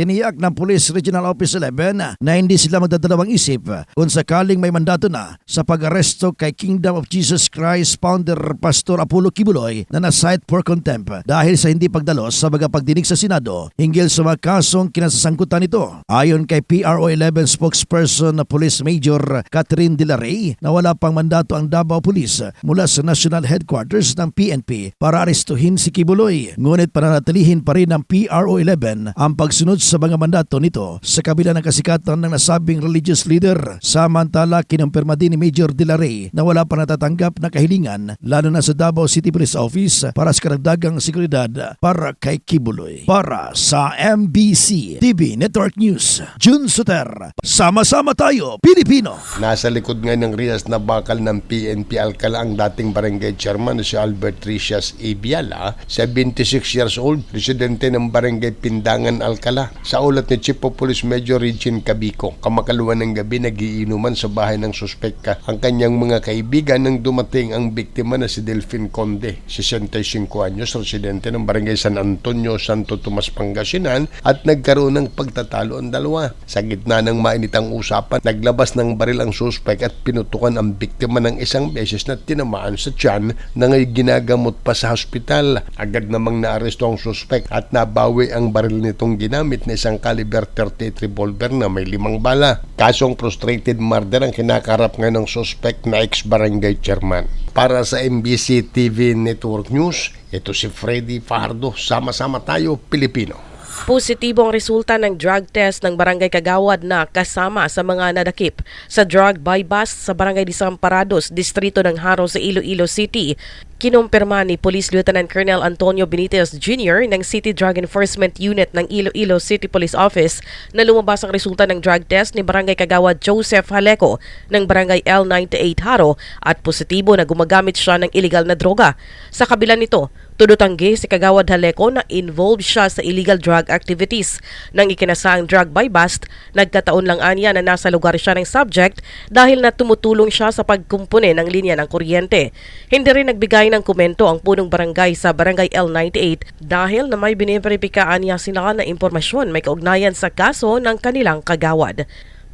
Tiniyak ng Police Regional Office 11 na hindi sila magdadalawang isip kung sakaling may mandato na sa pag-aresto kay Kingdom of Jesus Christ founder Pastor Apollo Kibuloy na na-cite for contempt dahil sa hindi pagdalos sa mga pagdinig sa Senado hinggil sa mga kasong kinasasangkutan nito. Ayon kay PRO 11 spokesperson na Police Major Catherine De Rey na wala pang mandato ang Davao Police mula sa National Headquarters ng PNP para arestuhin si Kibuloy. Ngunit pananatilihin pa rin ng PRO 11 ang pagsunod sa mga mandato nito sa kabila ng kasikatan ng nasabing religious leader. Samantala, kinumpirma din ni Major De La Rey na wala pa natatanggap na kahilingan lalo na sa Davao City Police Office para sa karagdagang seguridad para kay Kibuloy. Para sa MBC TV Network News, June Suter. Sama-sama tayo, Pilipino! Nasa likod nga ng Rias na bakal ng PNP Alcala ang dating barangay chairman na si Albert Ricias Ibiala, 76 years old, residente ng barangay Pindangan Alcala. Sa ulat ni Chief of Police Major Regine Cabico, kamakaluan ng gabi nagiinuman sa bahay ng suspekka ang kanyang mga kaibigan nang dumating ang biktima na si Delphine Conde, 65 anyos, residente ng barangay San Antonio, Santo Tomas, Pangasinan at nagkaroon ng pagtatalo ang dalawa. Sa gitna ng mainitang usapan, naglabas ng baril ang suspek at pinutukan ang biktima ng isang beses na tinamaan sa tiyan na ngay ginagamot pa sa hospital. Agad namang naaresto ang suspek at nabawi ang baril nitong ginamit na isang caliber 38 revolver na may limang bala. Kasong frustrated murder ang kinakarap nga ng suspek na ex-barangay chairman. Para sa MBC TV Network News, ito si Freddy Fajardo. Sama-sama tayo, Pilipino. Positibo ang resulta ng drug test ng Barangay Kagawad na kasama sa mga nadakip sa drug buy bust sa Barangay Disamparados, distrito ng Haro sa Iloilo City. Kinumpirma ni Police Lieutenant Colonel Antonio Benitez Jr. ng City Drug Enforcement Unit ng Iloilo City Police Office na lumabas ang resulta ng drug test ni Barangay Kagawad Joseph Haleco ng Barangay L98 Haro at positibo na gumagamit siya ng illegal na droga. Sa kabila nito, Tudotanggi si Kagawad Haleco na involved siya sa illegal drug activities. Nang ikinasang drug by bust, nagkataon lang anya na nasa lugar siya ng subject dahil na tumutulong siya sa pagkumpune ng linya ng kuryente. Hindi rin nagbigay ng komento ang punong barangay sa Barangay L98 dahil na may biniberipikahan niya sila na impormasyon may kaugnayan sa kaso ng kanilang kagawad.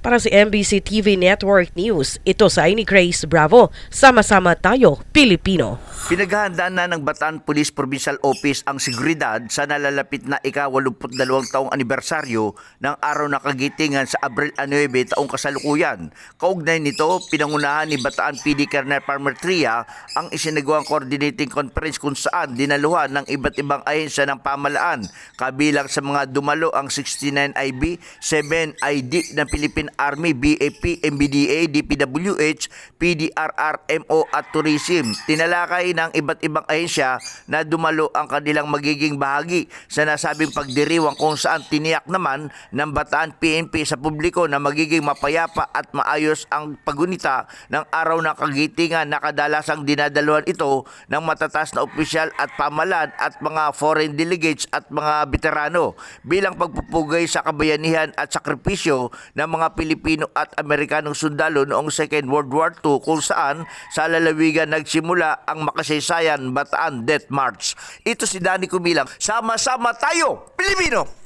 Para sa MBC TV Network News, ito sa ni Grace Bravo. Sama-sama tayo, Pilipino. Pinaghahandaan na ng Bataan Police Provincial Office ang seguridad sa nalalapit na ika-82 taong anibersaryo ng araw na kagitingan sa Abril 9 taong kasalukuyan. Kaugnay nito, pinangunahan ni Bataan PD Colonel Farmer Tria ang isinagawang coordinating conference kung saan dinaluhan ng iba't ibang ahensya ng pamalaan. Kabilang sa mga dumalo ang 69 IB, 7 ID ng Philippine Army, BAP, MBDA, DPWH, PDRR, MO at Tourism. Tinalakay ng iba't ibang ahensya na dumalo ang kanilang magiging bahagi sa nasabing pagdiriwang kung saan tiniyak naman ng Bataan PNP sa publiko na magiging mapayapa at maayos ang pagunita ng araw ng kagitingan na kadalasang dinadaluhan ito ng matatas na opisyal at pamalan at mga foreign delegates at mga veterano bilang pagpupugay sa kabayanihan at sakripisyo ng mga Pilipino at Amerikanong sundalo noong Second World War II kung saan sa lalawigan nagsimula ang makasaysayan Bataan Death March. Ito si Danny Kumilang. Sama-sama tayo, Pilipino!